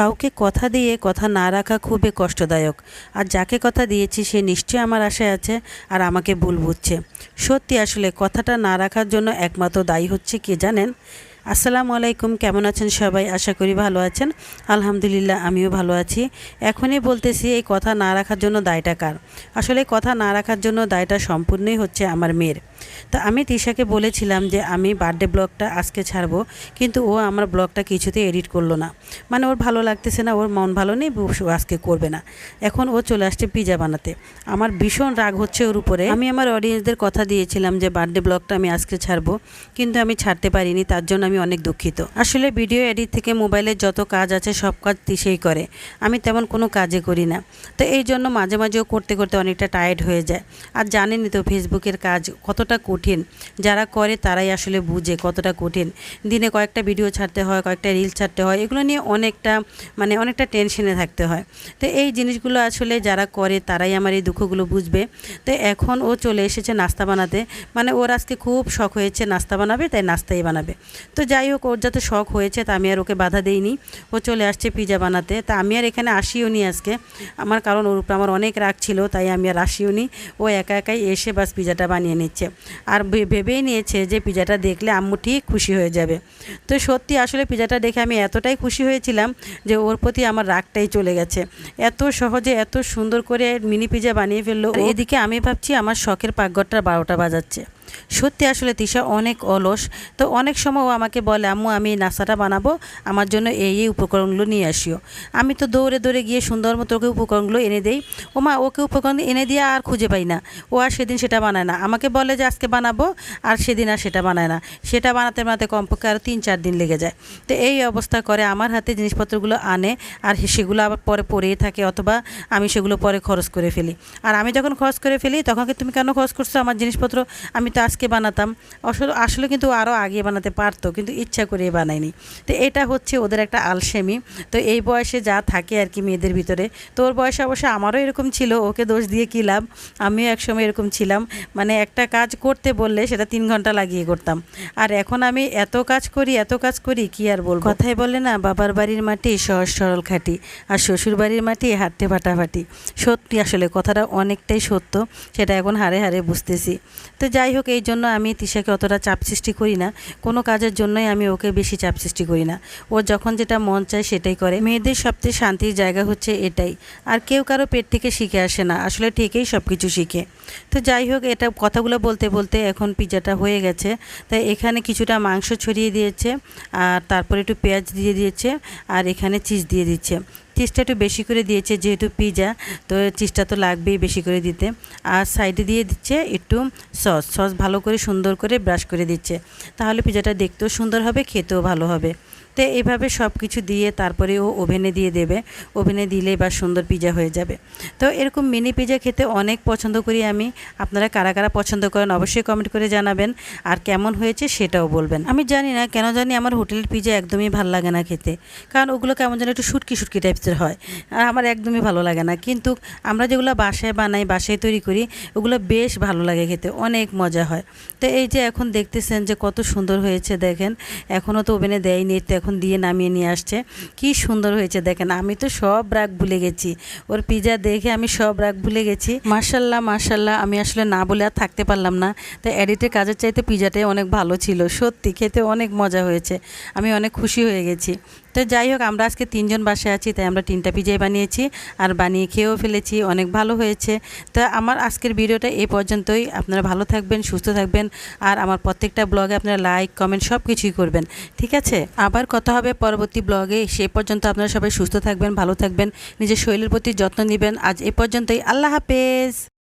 কাউকে কথা দিয়ে কথা না রাখা খুবই কষ্টদায়ক। আর যাকে কথা দিয়েছি, সে নিশ্চয়ই আমার আশায় আছে আর আমাকে ভুল বুঝছে। সত্যি আসলে কথাটা না রাখার জন্য একমাত্র দায়ী হচ্ছে কে জানেন? আসসালামু আলাইকুম, কেমন আছেন সবাই? আশা করি ভালো আছেন। আলহামদুলিল্লাহ, আমিও ভালো আছি। এখনই বলতেছি, এই কথা না রাখার জন্য দায়টা কার? আসলে কথা না রাখার জন্য দায়টা সম্পূর্ণই হচ্ছে আমার মেয়ের। তা আমি তিশাকে বলেছিলাম যে আমি বার্থডে ব্লগটা আজকে ছাড়বো, কিন্তু ও আমার ব্লগটা কিছুতেই এডিট করল না। মানে ওর ভালো লাগতেছে না, ওর মন ভালো নেই আজকে করবে না। এখন ও চলে আসছে পিজা বানাতে। আমার ভীষণ রাগ হচ্ছে ওর উপরে। আমি আমার অডিয়েন্সদের কথা দিয়েছিলাম যে বার্থডে ব্লগটা আমি আজকে ছাড়বো, কিন্তু আমি ছাড়তে পারিনি, তার জন্য আমি অনেক দুঃখিত। আসলে ভিডিও এডিট থেকে মোবাইলের যত কাজ আছে, সব কাজ তিসেই করে। আমি তেমন কোনো কাজে করি না। তো এই জন্য মাঝে মাঝেও করতে করতে অনেকটা টায়ার্ড হয়ে যায়। আর জানেনই তো ফেসবুকের কাজ কতটা কঠিন? যারা করে তারাই আসলে বুঝে কতটা কঠিন। দিনে কয়েকটা ভিডিও ছাড়তে হয়, কয়েকটা রিল ছাড়তে হয়, এগুলো নিয়ে অনেকটা মানে অনেকটা টেনশনে থাকতে হয়। তো এই জিনিসগুলো আসলে যারা করে তারাই আমার এই দুঃখগুলো বুঝবে। তো এখন ও চলে এসেছে নাস্তা বানাতে। মানে ওর আজকে খুব শখ হয়েছে নাস্তা বানাবে, তাই নাস্তাই বানাবে। তো যাই হোক, ওর যাতে শখ হয়েছে তা আমি আর ওকে বাধা দেইনি। ও চলে আসছে পিজা বানাতে। তা আমি আর এখানে আসিও নি আজকে। আমার কারণ ওর উপরে আমার অনেক রাগ ছিল, তাই আমি আর আসিও নি। ও একা একাই এসে বাস পিজাটা বানিয়ে নিচ্ছে। আর ভেবেই নিয়েছে যে পিজাটা দেখলে আম্মু ঠিক খুশি হয়ে যাবে। তো সত্যি আসলে পিজাটা দেখে আমি এতটাই খুশি হয়েছিলাম যে ওর প্রতি আমার রাগটাই চলে গেছে। এত সহজে এত সুন্দর করে মিনি পিজা বানিয়ে ফেলল। এদিকে আমি ভাবছি আমার শখের পাকঘরটা বারোটা বাজাচ্ছে। সত্যি আসলে তিশা অনেক অলস। তো অনেক সময় ও আমাকে বলে, আম্মু, আমি নাস্তাটা বানাবো, আমার জন্য এই এই উপকরণগুলো নিয়ে আসিও। আমি তো দৌড়ে দৌড়ে গিয়ে সুন্দর মতো ওকে উপকরণগুলো এনে দেই। ও মা, ওকে উপকরণ এনে দিয়ে আর খুঁজে পাই না। ও আর সেদিন সেটা বানায় না। আমাকে বলে যে, আজকে বানাবো, আর সেদিন আর সেটা বানায় না। সেটা বানাতে বানাতে কমপক্ষে আরও তিন চার দিন লেগে যায়। তো এই অবস্থা করে আমার হাতে জিনিসপত্রগুলো আনে, আর সেগুলো আবার পরে পড়েই থাকে, অথবা আমি সেগুলো পরে খরচ করে ফেলি। আর আমি যখন খরচ করে ফেলি, তখন তুমি কেন খরচ করছ আমার জিনিসপত্র? আমি তো আজকে বানাতাম। আসলে আসলে কিন্তু আরও আগে বানাতে পারতো, কিন্তু ইচ্ছা করে বানায়নি। তো এটা হচ্ছে ওদের একটা আলসেমি। তো এই বয়সে যা থাকে আর কি মেয়েদের ভিতরে। তো ওর বয়সে অবশ্য আমারও এরকম ছিল, ওকে দোষ দিয়ে কী লাভ? আমিও একসময় এরকম ছিলাম। মানে একটা কাজ করতে বললে সেটা তিন ঘণ্টা লাগিয়ে করতাম। আর এখন আমি এত কাজ করি, এত কাজ করি, কি আর বলব? কথাই বলে না, বাবার বাড়ির মাটি সহজ সরল খাঁটি, আর শ্বশুর বাড়ির মাটি হাঁটতে ফাটাফাটি। সত্যি আসলে কথাটা অনেকটাই সত্য, সেটা এখন হারে হারে বুঝতেছি। তো যাই হোক এই জন্য আমি তিশাকে অতটা চাপ সৃষ্টি করি না। কোনো কাজের জন্যই আমি ওকে বেশি চাপ সৃষ্টি করি না। ও যখন যেটা মন চায় সেটাই করে। মেয়েদের সবচেয়ে শান্তির জায়গা হচ্ছে এটাই। আর কেউ কারও পেট থেকে শিখে আসে না। আসলে ঠিকই সব কিছু শিখে। তো যাই হোক, এটা কথাগুলো বলতে বলতে এখন পিজাটা হয়ে গেছে। তাই এখানে কিছুটা মাংস ছড়িয়ে দিয়েছে। আর তারপরে একটু পেঁয়াজ দিয়ে দিয়েছে। আর এখানে চিজ দিয়ে দিচ্ছে। চিজটা একটু বেশি করে দিয়েছে, যেহেতু পিজা তো চিজটা তো লাগবেই বেশি করে দিতে। আর সাইডে দিয়ে দিচ্ছে একটু সস সস ভালো করে সুন্দর করে ব্রাশ করে দিচ্ছে। তাহলে পিজাটা দেখতেও সুন্দর হবে, খেতেও ভালো হবে। তো এইভাবে সব কিছু দিয়ে তারপরে ও ওভেনে দিয়ে দেবে। ওভেনে দিলেই বা সুন্দর পিজা হয়ে যাবে। তো এরকম মিনি পিজা খেতে অনেক পছন্দ করি আমি। আপনারা কারা কারা পছন্দ করেন অবশ্যই কমেন্ট করে জানাবেন। আর কেমন হয়েছে সেটাও বলবেন। আমি জানি না, কেন জানি আমার হোটেলের পিজা একদমই ভালো লাগে না খেতে। কারণ ওগুলো কেমন যেন একটু শুটকি শুটকি টাইপসের হয়। আমার একদমই ভালো লাগে না। কিন্তু আমরা যেগুলো বাসায় বানাই, বাসায় তৈরি করি, ওগুলো বেশ ভালো লাগে খেতে। অনেক মজা হয়। তো এই যে এখন দেখতেছেন যে কত সুন্দর হয়েছে দেখেন। এখনও তো ওভেনে দেয়নি, তো এখন দিয়ে নামিয়ে নিয়ে আসছে। কি সুন্দর হয়েছে দেখেন। আমি তো সব রাগ ভুলে গেছি। ওর পিজা দেখে আমি সব রাগ ভুলে গেছি। মার্শাল্লাহ মার্শাল্লাহ আমি আসলে না বলে আর থাকতে পারলাম না। তাই এডিটের কাজের চাইতে পিজাটাই অনেক ভালো ছিল। সত্যি খেতে অনেক মজা হয়েছে। আমি অনেক খুশি হয়ে গেছি। তো যাই হোক, আমরা আজকে তিনজন বাসায় আছি, তাই আমরা তিনটা পিজাই বানিয়েছি আর বানিয়ে খেয়েও ফেলেছি, অনেক ভালো হয়েছে। তো আমার আজকের ভিডিওটা এই পর্যন্তই। আপনারা ভালো থাকবেন, সুস্থ থাকবেন আর আমার প্রত্যেকটা ব্লগে আপনারা লাইক, কমেন্ট সব কিছুই করবেন। ঠিক আছে? আবার কথা হবে পরবর্তী ব্লগে। সেই পর্যন্ত আপনারা সবাই সুস্থ থাকবেন, ভালো থাকবেন, নিজের শরীরের প্রতি যত্ন নেবেন। আজ এ পর্যন্তই। আল্লাহ হাফেজ।